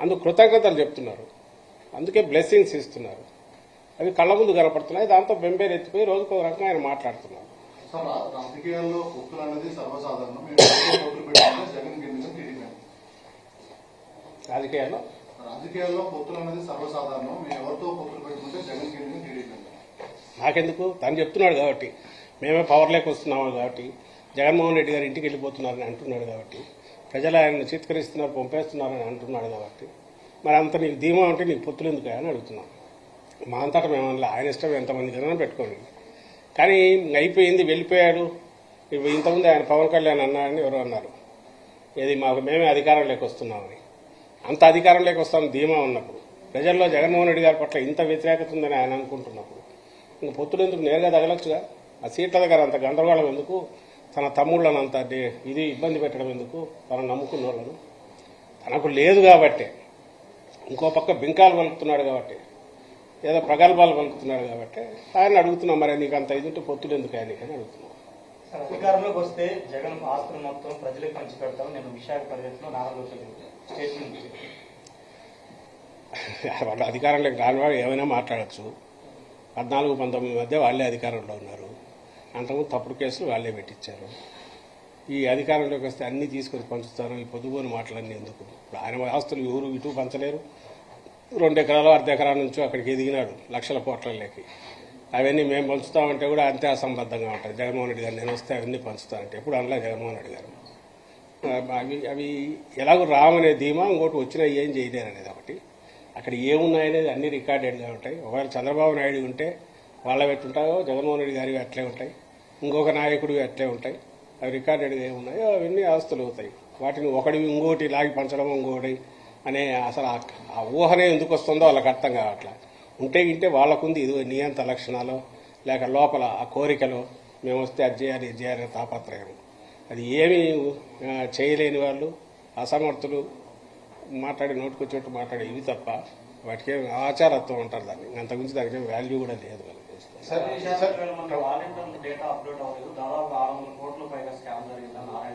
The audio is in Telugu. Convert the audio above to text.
అందుకు కృతజ్ఞతలు చెప్తున్నారు. అందుకే బ్లెస్సింగ్స్ ఇస్తున్నారు. అవి కళ్ళ ముందు కనపడుతున్నాయి. దాంతో బెంబేలు ఎత్తిపోయి రోజుకు ఒక రకంగా ఆయన మాట్లాడుతున్నారు. రాజకీయాల్లో రాజకీయాల్లో? పొత్తులు అనేది సర్వసాధారణం. మేము ఎవరితో పొత్తులు పెట్టుకుంటే జగన్ గెలిచిన టీడీపీ నాకెందుకు? తను చెప్తున్నాడు కాబట్టి. మేమే పవర్లోకి వస్తున్నాము కాబట్టి. జగన్మోహన్ రెడ్డి గారు ఇంటికి వెళ్ళిపోతున్నారని అంటున్నాడు కాబట్టి. ప్రజలు ఆయన చిత్కరిస్తున్నారు పంపేస్తున్నారని అంటున్నాడు కాబట్టి. మరి అంత నీకు ధీమా ఉంటే నీకు పొత్తులు ఎందుకు అని అడుగుతున్నాను మా అంతటా మేమన్నా ఆయన ఇష్టం ఎంతమంది కన్నా పెట్టుకోండి. కానీ అయిపోయింది వెళ్ళిపోయాడు. ఇప్పుడు ఇంతకుముందు ఆయన పవన్ కళ్యాణ్ అన్నారని ఎవరో అన్నారు. ఇది మాకు మేమే అధికారంలోకి లేకొస్తున్నామని. అంత అధికారం లేకొస్తాం ధీమా ఉన్నప్పుడు. ప్రజల్లో జగన్మోహన్ రెడ్డి గారి పట్ల ఇంత వ్యతిరేకత ఉందని ఆయన అనుకుంటున్నప్పుడు. ఇంక పొత్తులు ఎందుకు నేరుగా తగలొచ్చుగా? ఆ సీట్ల దగ్గర అంత గందరగోళం ఎందుకు? తన తమ్ముళ్ళను అంత డి- ఇది ఇబ్బంది పెట్టడం ఎందుకు? తను నమ్ముకున్న వాళ్ళను తనకు లేదు కాబట్టే. ఇంకో పక్క బింకాలు పలుకుతున్నాడు కాబట్టి. ఏదో ప్రగల్భాలు పలుకుతున్నాడు కాబట్టి. ఆయన అడుగుతున్నాం మరి నీకు అంత ఇది ఉంటే పొత్తులు ఎందుకు ఆయన అని అడుగుతున్నాం. అధికారంలోకి వస్తే జగన్ ఆస్తులు మొత్తం ప్రజలకు పంచి పెడతాం నేను విశాఖ ఇచ్చాను. వాళ్ళు అధికారంలోకి రాని వాడు ఏమైనా మాట్లాడచ్చు. పద్నాలుగు పంతొమ్మిది మధ్య వాళ్ళే అధికారంలో ఉన్నారు. అంతకుముందు తప్పుడు కేసులు వాళ్ళే పెట్టించారు. ఈ అధికారంలోకి వస్తే అన్నీ తీసుకొని పంచుతారు. ఈ పొద్దుబోని మాటలన్నీ ఎందుకు? ఆయన ఆస్తులు ఎవరు ఇటు పంచలేరు. రెండు ఎకరాలు అర్ధ ఎకరాల నుంచి అక్కడికి ఎదిగినాడు లక్షల కోట్లలోకి అవన్నీ మేము పంచుతామంటే కూడా అంతే అసంబద్ధంగా ఉంటుంది జగన్మోహన్ రెడ్డి గారు నేను వస్తే అవన్నీ పంచుతానంటే ఎప్పుడు అనలే జగన్మోహన్ రెడ్డి గారు? అవి అవి ఎలాగో రామనే ధీమా ఇంకోటి వచ్చినా ఏం చేయలేననేది ఒకటి. అక్కడ ఏమున్నాయనేది అన్ని రికార్డెడ్గా ఉంటాయి. ఒకవేళ చంద్రబాబు నాయుడు ఉంటే వాళ్ళ పెట్టుంటాయో జగన్మోహన్ రెడ్డి గారి అట్లే ఉంటాయి. ఇంకొక నాయకుడివి అట్లే ఉంటాయి. అవి రికార్డెడ్గా ఏమున్నాయో? అవన్నీ ఆస్తులు అవుతాయి. వాటిని ఒకటి ఇంకోటి లాగి పంచడం ఇంకోటి అనే అసలు ఆ- ఆ ఊహనే ఎందుకు వస్తుందో వాళ్ళకి అర్థం కావట్లే. ఉంటే ఇంటే వాళ్ళకుంది ఇది నియంత లక్షణాలు లేక లోపల ఆ కోరికలు మేము వస్తే అది చేయాలి ఇది చేయాలి తాపత్రయం. అది ఏమీ చేయలేని వాళ్ళు అసమర్థులు మాట్లాడి నోటుకొచ్చేట్టు మాట్లాడే ఇవి తప్ప వాటికి ఆచారత్వం అంటారు దాన్ని. అంతకుమించి దానికి వాల్యూ కూడా లేదు. మన వాలంటీర్ల డేటా అప్లోడ్ అవ్వలేదు. దాదాపు ఆరు వందల కోట్ల పైగా స్కామ్ జరిగిందని నారాయణ